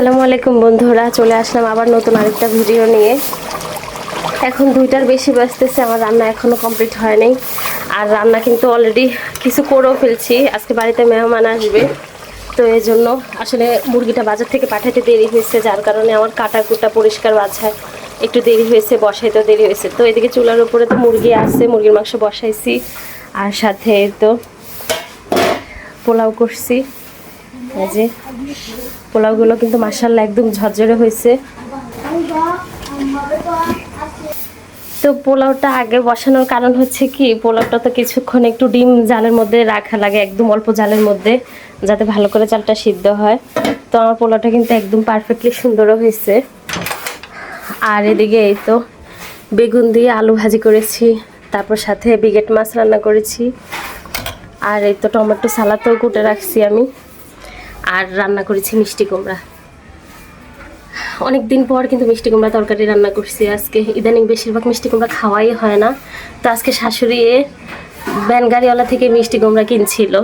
আসসালামু আলাইকুম বন্ধুরা, চলে আসলাম আবার নতুন আরেকটা ভিডিও নিয়ে। এখন দুইটার বেশি বাজতেছে, আমার রান্না এখনও কমপ্লিট হয়নি আর রান্না কিন্তু অলরেডি কিছু করেও ফেলছি, আজকে বাড়িতে মেহমান আসবে। তো এই জন্য আসলে মুরগিটা বাজার থেকে পাঠাতে দেরি হয়েছে, যার কারণে আমার কাটা কুটা পরিষ্কার বাছায় একটু দেরি হয়েছে, বসাইতেও দেরি হয়েছে। তো এদিকে চুলার উপরে তো মুরগি আছে, মুরগির মাংস বসাইছি, আর সাথে তো পোলাও করছি। যে পোলাওগুলো কিন্তু মাসাল্লাহ একদম ঝরঝরে হয়েছে। তো পোলাওটা আগে বসানোর কারণ হচ্ছে কি, পোলাওটা তো কিছুক্ষণ একটু ডিম জালের মধ্যে রাখা লাগে, একদম অল্প জালের মধ্যে, যাতে ভালো করে চালটা সিদ্ধ হয়। তো আমার পোলাওটা কিন্তু একদম পারফেক্টলি সুন্দরও হয়েছে। আর এদিকে এই তো বেগুন দিয়ে আলু ভাজি করেছি, তারপর সাথে বিগেট মাছ রান্না করেছি। আর এই তো টমেটো সালাদও কুটে রাখছি আমি। আর রান্না করেছি মিষ্টি কুমড়া। অনেক দিন পর কিন্তু মিষ্টি কুমড়া তরকারি রান্না করছি আজকে। ইদানিং বেশিরভাগ মিষ্টি কুমড়া খাওয়াই হয় না। তো আজকে শাশুড়ি ভ্যান গাড়িওয়ালা থেকে মিষ্টি কুমড়া কিনছিল।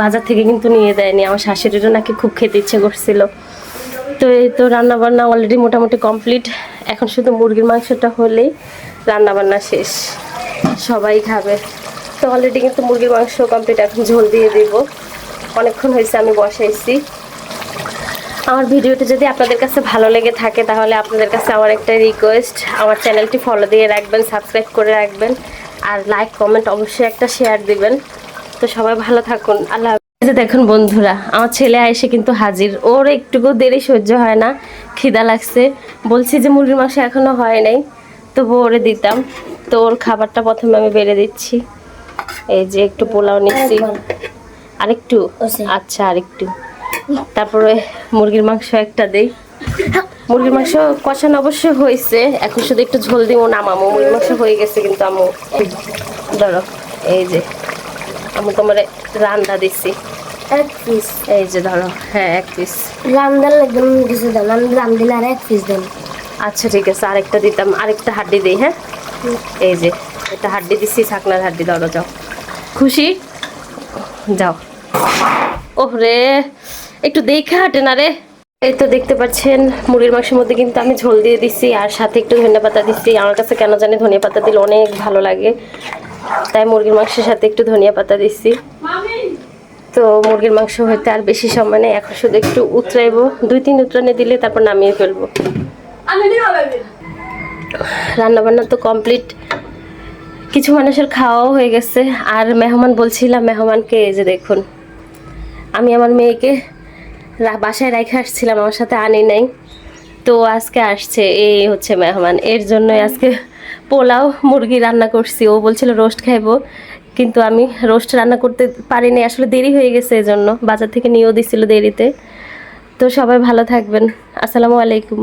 বাজার থেকে কিন্তু নিয়ে দেয়নি। আমার শাশুড়িরও নাকি খুব খেতে ইচ্ছে করছিল। তো এই তো রান্নাবান্না অলরেডি মোটামুটি কমপ্লিট এখন শুধু মুরগির মাংসটা হলেই রান্না বান্না শেষ। সবাই খাবে। তো অলরেডি কিন্তু মুরগির মাংস কমপ্লিট এখন ঝোল দিয়ে দিব। অনেকক্ষণ হয়েছে, আমি বসাইছি আমার ভিডিওটি যদি আপনাদের কাছে ভালো লেগে থাকে, তাহলে আপনাদের কাছে আমার একটা রিকোয়েস্ট আমার চ্যানেলটি ফলো দিয়ে রাখবেন সাবস্ক্রাইব করে রাখবেন, আর লাইক কমেন্ট অবশ্যই একটা শেয়ার দিবেন। তো সবাই ভালো থাকুন, আল্লাহ। যে দেখুন বন্ধুরা, আমার ছেলে এসে কিন্তু হাজির। ওর একটুকু দেরি সহ্য হয় না, খিদা লাগছে। বলছি যে মুরগির মাংস এখনও হয় নাই তবু ওরে দিতাম। তো ওর খাবারটা প্রথমে আমি বেড়ে দিচ্ছি। এই যে একটু পোলাও নিচ্ছি। আরেকটু? আচ্ছা আরেকটু। তারপরে মুরগির মাংস একটা দেই। মুরগির মাংস কষানো অবশ্য হয়েছে। এখন শুধু একটু ঝোল দিব নামামো মুরগির মাংস হয়ে গেছে কিন্তু আমু ধরো এই যে আমি তোমার রান্না দিচ্ছি এক পিস। এই যে ধরো হ্যাঁ এক পিস। রান্দার একদম কিছু দেন। আমি রান্দিলে আর এক পিস দেন। আচ্ছা ঠিক আছে আরেকটা দিতাম। আরেকটা হাড্ডি দিই হ্যাঁ? এই যে এটা হাড্ডি দিচ্ছি ছাকনার হাড্ডি ধরো যাও। খুশি? যাও। ওহ রে একটু দেখে হাঁটে না রে এই তো দেখতে পাচ্ছেন মুরগির মাংসের মধ্যে কিন্তু আমি ঝোল দিয়ে দিচ্ছি আর সাথে একটু ধনিয়া পাতা দিচ্ছি আমার কাছে কেন জানি ধনিয়া পাতা দিলে অনেক ভালো লাগে। তাই মুরগির মাংসের সাথে একটু ধনিয়া পাতা দিচ্ছি তো মুরগির মাংস হইতে আর বেশি সময় নেই, এখন শুধু একটু উতরাইবো। দুই তিন উতরানে দিলে তারপর নামিয়ে ফেলব। রান্না বান্না তো কমপ্লিট। কিছু মানুষের খাওয়াও হয়ে গেছে, আর মেহমান বলছিলাম, মেহমানকে যে দেখুন। আমি আমার মেয়েকে বাসায় রেখে আসছিলাম, আমার সাথে আনি নাই। তো আজকে আসছে এই হচ্ছে মেহমান। এর জন্য আজকে পোলাও মুরগি রান্না করছি। ও বলছিল রোস্ট খাইবো, কিন্তু আমি রোস্ট রান্না করতে পারিনি। আসলে দেরি হয়ে গেছে এজন্য। বাজার থেকে নিয়েও দিছিল দেরিতে। তো সবাই ভালো থাকবেন। আসসালামু আলাইকুম।